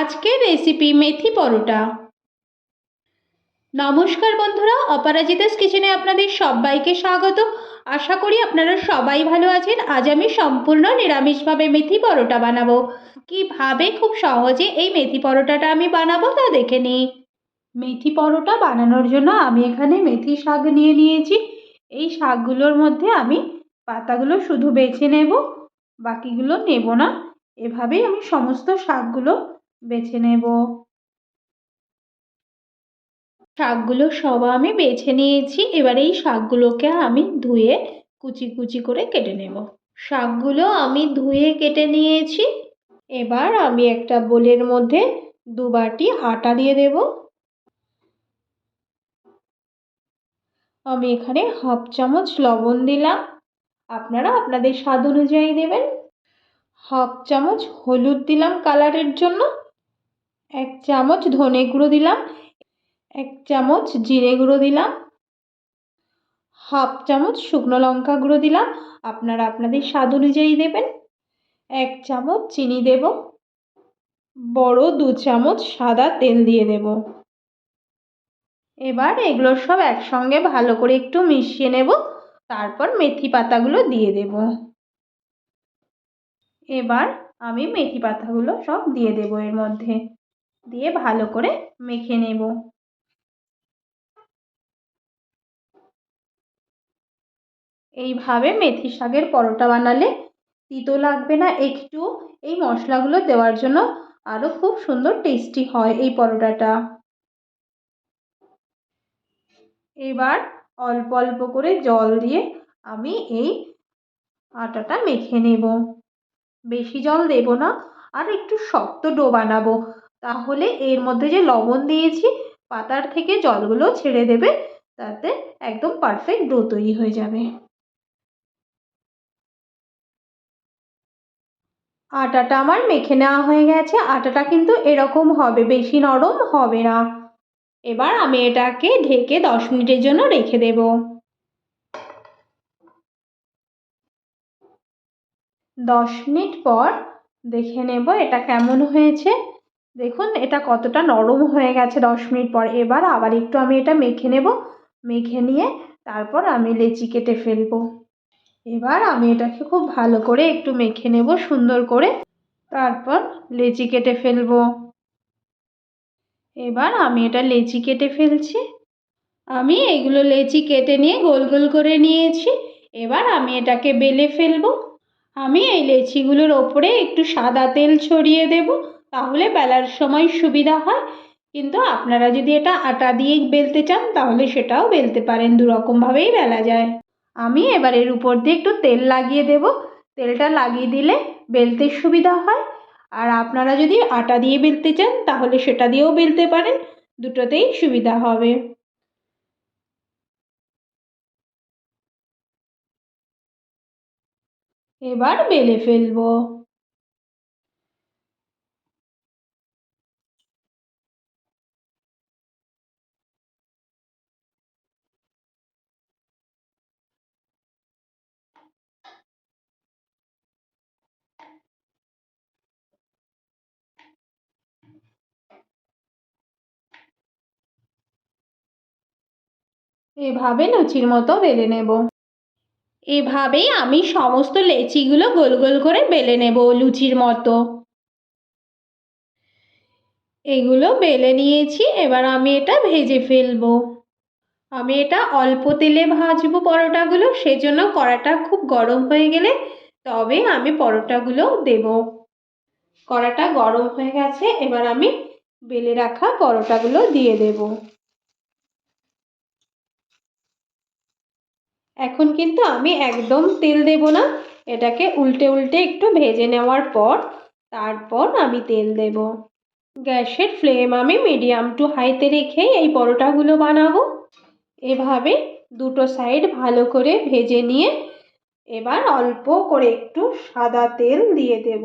আজকের রেসিপি মেথি পরোটা। নমস্কার বন্ধুরা, অপরাজিতাস কিচেনে আপনাদের সবাইকে স্বাগত। আশা করি আপনারা সবাই ভালো আছেন। আজ আমি সম্পূর্ণ নিরামিষভাবে মেথি পরোটা বানাবো। কীভাবে খুব সহজে এই মেথি পরোটাটা আমি বানাবো তা দেখে নিই। মেথি পরোটা বানানোর জন্য আমি এখানে মেথি শাক নিয়ে নিয়েছি। এই শাকগুলোর মধ্যে আমি পাতাগুলো শুধু বেছে নেব, বাকিগুলো নেব না। এভাবেই আমি সমস্ত শাকগুলো বেছে নেব। শাকগুলো সব আমি বেছে নিয়েছি। এবার এই শাকগুলোকে আমি ধুয়ে কুচি কুচি করে কেটে নেব। শাকগুলো আমি ধুয়ে কেটে নিয়েছি। এবার আমি একটা বোলের মধ্যে দু বাটি আটা দিয়ে দেব। আমি এখানে হাফ চামচ লবণ দিলাম। আপনারা আপনাদের স্বাদ অনুযায়ী দেবেন। হাফ চামচ হলুদ দিলাম কালারের জন্য। এক চামচ ধনে গুঁড়ো দিলাম, এক চামচ জিরে গুঁড়ো দিলাম, হাফ চামচ শুকনো লঙ্কা গুঁড়ো দিলাম, আপনারা আপনাদের স্বাদ অনুযায়ী দেবেন, এক চামচ চিনি দেব, বড় দু চামচ সাদা তেল দিয়ে দেব। এবার এগুলো সব একসঙ্গে ভালো করে একটু মিশিয়ে নেব, তারপর মেথি পাতাগুলো দিয়ে দেব। এবার আমি মেথি পাতাগুলো সব দিয়ে দেবো এর মধ্যে। দিয়ে ভালো করে মেখে নেব। এইভাবে মেথি শাকের পরোটা বানালে তিতো লাগবে না, একটু এই মশলাগুলো দেওয়ার জন্য আরও খুব সুন্দর টেস্টি হয় এই পরোটাটা। এবার অল্প অল্প করে জল দিয়ে আমি এই আটাটা মেখে নেব। বেশি জল দেব না, আর একটু শক্ত ডো বানাবো। তাহলে এর মধ্যে যে লবণ দিয়েছি, পাতার থেকে জলগুলো ছেড়ে দেবে, তাতে একদম পারফেক্ট ডো তৈরি হয়ে যাবে। আটাটা আমার মেখে নেওয়া হয়ে গেছে। আটাটা কিন্তু এরকম হবে, বেশি নরম হবে না। এবার আমি এটাকে ঢেকে দশ মিনিটের জন্য রেখে দেব। দশ মিনিট পর দেখে নেব এটা কেমন হয়েছে। দেখুন, এটা কতটা নরম হয়ে গেছে দশ মিনিট পর। এবার আবার একটু আমি এটা মেখে নেব। মেখে নিয়ে তারপর আমি লেচি কেটে ফেলব। এবার আমি এটাকে খুব ভালো করে একটু মেখে নেব, সুন্দর করে। তারপর লেচি কেটে ফেলব। এবার আমি এটা লেচি কেটে ফেলছি। আমি এগুলো লেচি কেটে নিয়ে গোল গোল করে নিয়েছি। এবার আমি এটাকে বেলে ফেলব। আমি এই লেচিগুলোর ওপরে একটু সাদা তেল ছড়িয়ে দেব। তাহলে বেলার সময় সুবিধা হয়। কিন্তু আপনারা যদি এটা আটা দিয়ে বেলতে চান, তাহলে সেটাও বেলতে পারেন। দুরকমভাবেই বেলা যায়। আমি এবার এর উপর দিয়ে একটু তেল লাগিয়ে দেব। তেলটা লাগিয়ে দিলে বেলতে সুবিধা হয়। আর আপনারা যদি আটা দিয়ে বেলতে চান, তাহলে সেটা দিয়েও বেলতে পারেন। দুটোতেই সুবিধা হবে। এবার বেলে ফেলব। এভাবে লুচির মতো বেলে নেব। এভাবেই আমি সমস্ত লেচিগুলো গোল গোল করে বেলে নেব লুচির মতো। এগুলো বেলে নিয়েছি, এবার আমি এটা ভেজে ফেলব। আমি এটা অল্প তেলে ভাজবো পরোটাগুলো, সেজন্য কড়াটা খুব গরম হয়ে গেলে তবে আমি পরোটাগুলো দেব। কড়াটা গরম হয়ে গেছে, এবার আমি বেলে রাখা পরোটাগুলো দিয়ে দেবো। এখন কিন্তু আমি একদম তেল দেব না। এটাকে উল্টে উল্টে একটু ভেজে নেওয়ার পর তারপর আমি তেল দেব। গ্যাসের ফ্লেম আমি মিডিয়াম টু হাইতে রেখে এই পরোটাগুলো বানাবো। এভাবে দুটো সাইড ভালো করে ভেজে নিয়ে এবার অল্প করে একটু সাদা তেল দিয়ে দেব।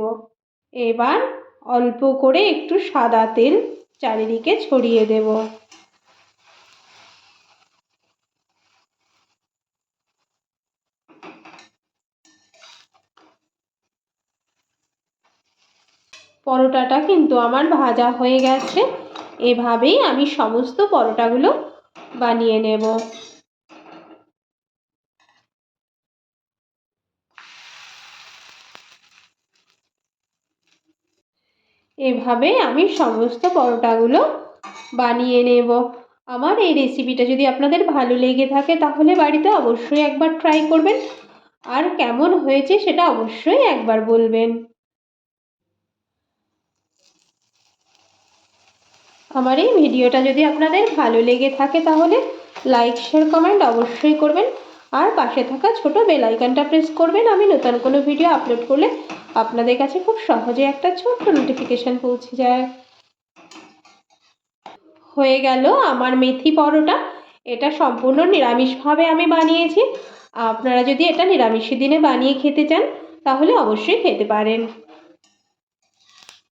এবার অল্প করে একটু সাদা তেল চারিদিকে ছড়িয়ে দেব। পরোটাটা কিন্তু আমার ভাজা হয়ে গেছে। এভাবেই আমি সমস্ত পরোটাগুলো বানিয়ে নেব। এভাবে আমি সমস্ত পরোটাগুলো বানিয়ে নেব। আমার এই রেসিপিটা যদি আপনাদের ভালো লেগে থাকে তাহলে বাড়িতে অবশ্যই একবার ট্রাই করবেন। আর কেমন হয়েছে সেটা অবশ্যই একবার বলবেন। আমার এই ভিডিওটা যদি আপনাদের ভালো লেগে থাকে তাহলে লাইক শেয়ার কমেন্ট অবশ্যই করবেন। আর পাশে থাকা ছোট বেল আইকনটা প্রেস করবেন। আমি নতুন কোনো ভিডিও আপলোড করলে আপনাদের কাছে খুব সহজে একটা ছোট্ট নোটিফিকেশান পৌঁছে যায়। হয়ে গেল আমার মেথি পরোটা। এটা সম্পূর্ণ নিরামিষভাবে আমি বানিয়েছি। আপনারা যদি এটা নিরামিষের দিনে বানিয়ে খেতে চান, তাহলে অবশ্যই খেতে পারেন।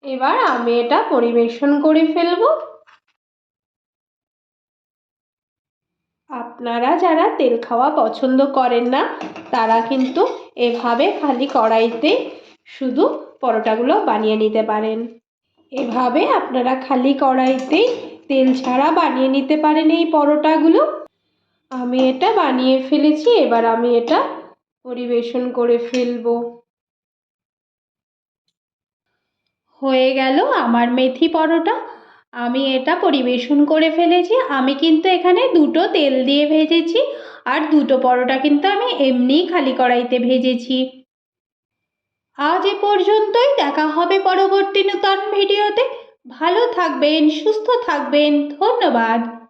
এবার আমি এটা পরিবেশন করে ফেলব। আপনারা যারা তেল খাওয়া পছন্দ করেন না, তারা কিন্তু এভাবে খালি কড়াইতে শুধু পরোটাগুলো বানিয়ে নিতে পারেন। এভাবে আপনারা খালি কড়াইতেই তেল ছাড়া বানিয়ে নিতে পারেন এই পরোটাগুলো। আমি এটা বানিয়ে ফেলেছি, এবার আমি এটা পরিবেশন করে ফেলব। হয়ে গেল আমার মেথি পরোটা। আমি এটা পরিবেশন করে ফেলেছি। আমি কিন্তু এখানে দুটো তেল দিয়ে ভেজেছি আর দুটো পরোটা কিন্তু আমি এমনিই খালি কড়াইতে ভেজেছি। আজ এ পর্যন্তই। দেখা হবে পরবর্তী নতুন ভিডিওতে। ভালো থাকবেন, সুস্থ থাকবেন। ধন্যবাদ।